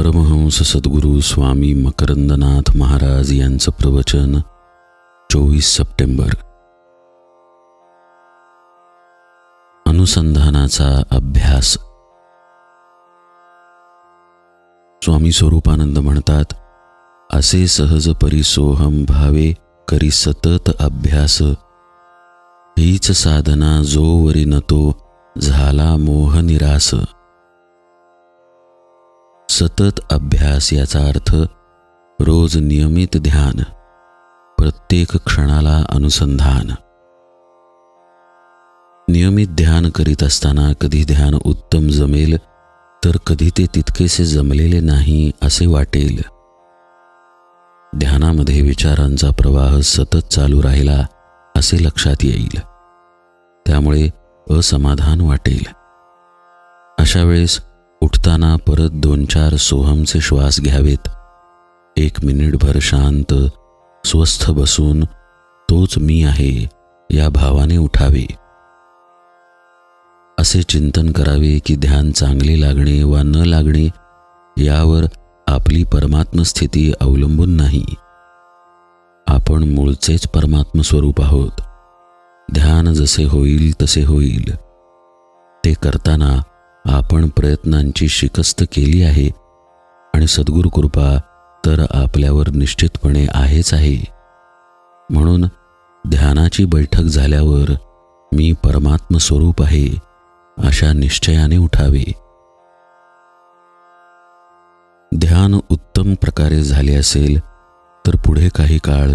परमहंस सद्गुरू स्वामी मकरंदनाथ महाराज यांचं प्रवचन चोवीस सप्टेंबर. अनुसंधानाचा अभ्यास. स्वामी स्वरूपानंद म्हणतात असे सहज परिसोहम भावे करी सतत अभ्यास. हीच साधना जोवरी नतो झाला मोह निरास. सतत अभ्यास याचा अर्थ रोज नियमित ध्यान प्रत्येक क्षणाला अनुसंधान. नियमित ध्यान करीत असताना कधी ध्यान उत्तम जमेल तर कधी ते तितकेसे जमलेले नाही असे वाटेल. ध्यानामध्ये विचारांचा प्रवाह सतत चालू राहिला असे लक्षात येईल. त्यामुळे असमाधान वाटेल. अशा वेळेस उठताना परत दोन चार सोहमचे श्वास घ्यावेत. एक मिनिटभर शांत स्वस्थ बसून तोच मी आहे या भावाने उठावे. असे चिंतन करावे की ध्यान चांगले लागणे वा न लागणे यावर आपली परमात्म स्थिती अवलंबून नाही. आपण मूळचेच परमात्म स्वरूप आहोत. ध्यान जसे होईल तसे होईल. ते करताना आपण प्रयत्नांची शिकस्त केली आहे आणि सद्गुरु कृपा तर आपल्यावर निश्चितपणे आहेच आहे. म्हणून ध्यानाची बैठक झाल्यावर मी परमात्म स्वरूप आहे अशा निश्चयाने उठावे. ध्यान उत्तम प्रकारे झाले असेल तर पुढे काही काळ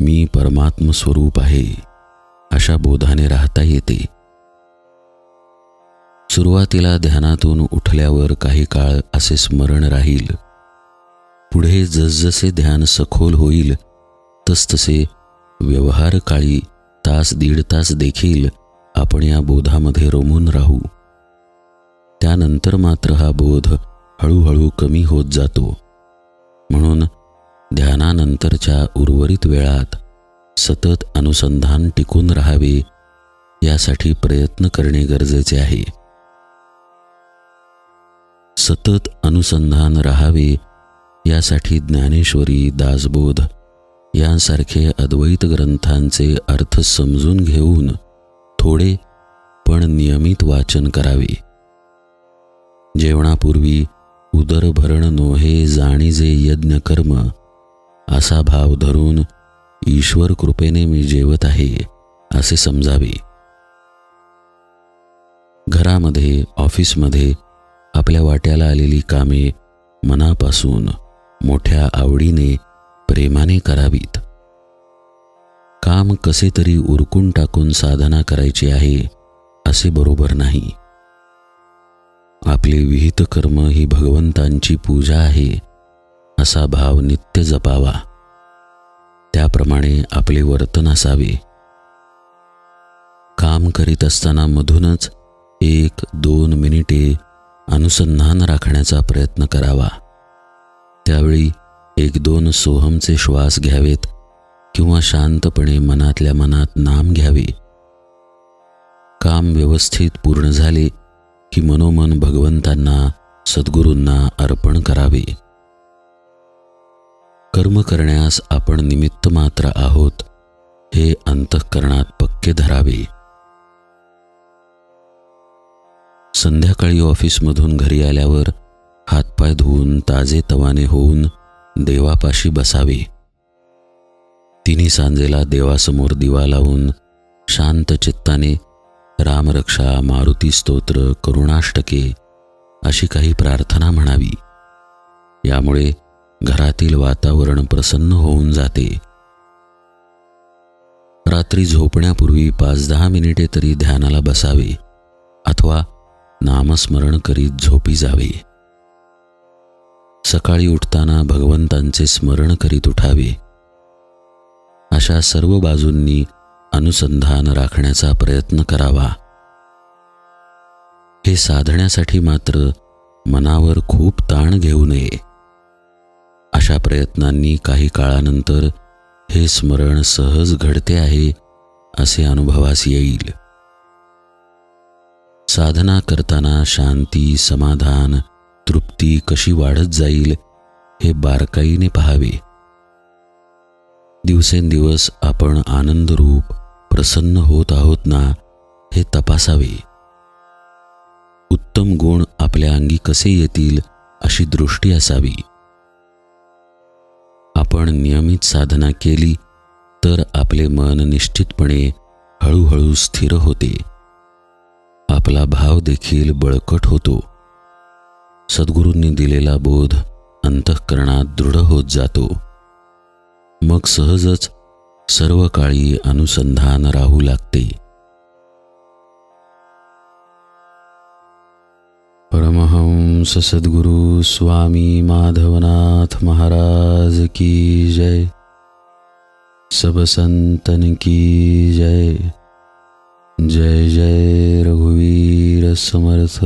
मी परमात्म स्वरूप आहे अशा बोधाने राहता येते. सुरुवातीला ध्यानातून उठल्यावर काही काळ असे स्मरण राहील. पुढे जसजसे ध्यान सखोल होईल तसतसे व्यवहार काळी तास दीड तास देखील आपण या बोधामध्ये रमून राहू. त्यानंतर मात्र हा बोध हळूहळू कमी होत जातो. म्हणून ध्यानानंतरच्या उर्वरित वेळात सतत अनुसंधान टिकून राहावे यासाठी प्रयत्न करणे गरजेचे आहे. सतत अनुसंधान राहावे यासाठी ज्ञानेश्वरी दासबोध यांसारखे अद्वैत ग्रंथांचे अर्थ समजून घेऊन थोडे पण नियमित वाचन करावे. जेवणापूर्वी उदरभरण नोहे जाणीजे यज्ञ कर्म असा भाव धरून ईश्वर कृपेने मी जेवत आहे असे समजावे. घरामध्ये ऑफिसमध्ये आपल्या वाट्याला आलेली कामे मनापासून मोठ्या आवडीने प्रेमाने करावीत. काम कसे तरी उरकून टाकून साधना करायची आहे असे बरोबर नाही. आपले विहित कर्म ही भगवंतांची पूजा आहे असा भाव नित्य जपावा. त्याप्रमाणे आपले वर्तन असावे. काम करीत असताना मधूनच एक दोन मिनिटे अनुसंधान राखण्याचा प्रयत्न करावा. त्यावेळी एक दोन सोहमचे श्वास घ्यावेत किंवा शांतपणे मनातल्या मनात नाम घ्यावे. काम व्यवस्थित पूर्ण झाले की मनोमन भगवंतांना सद्गुरूंना अर्पण करावे. कर्म करण्यास आपण निमित्त मात्र आहोत हे अंतःकरणात पक्के धरावे. संध्याकाळी ऑफिसमधून घरी आल्यावर हातपाय धुवून ताजे तवाने होऊन देवापाशी बसावे. तिन्ही सांजेला देवासमोर दिवा लावून शांत चित्ताने रामरक्षा मारुती स्तोत्र करुणाष्टके अशी काही प्रार्थना म्हणावी. यामुळे घरातील वातावरण प्रसन्न होऊन जाते. रात्री झोपण्यापूर्वी पाच दहा मिनिटे तरी ध्यानाला बसावे. नामस्मरण करीत झोपी जावे. सकाळी उठताना भगवंतांचे स्मरण करीत उठावे. अशा सर्व बाजूंनी अनुसंधान राखण्याचा प्रयत्न करावा. हे साधण्यासाठी मात्र मनावर खूप ताण घेऊ नये. अशा प्रयत्नांनी काही काळानंतर हे स्मरण सहज घडते आहे असे अनुभवास येईल. साधना करताना शांती समाधान तृप्ती कशी वाढत जाईल हे बारकाईने पहावे. दिवसेंदिवस आपण आनंदरूप प्रसन्न होत आहोत ना हे तपासावे. उत्तम गुण आपल्या अंगी कसे येतील अशी दृष्टी असावी. आपण नियमित साधना केली तर आपले मन निश्चितपणे हळूहळू स्थिर होते. आपला भाव देखील बळकट होतो. सद्गुरूंनी दिलेला बोध अंतःकरणात दृढ होत जातो. मग सहजच सर्व काळी अनुसंधान राहू लागते. परमहंस सद्गुरु स्वामी माधवनाथ महाराज की जय. सब संतन की जय. जय जय रघुवीर. समर्थ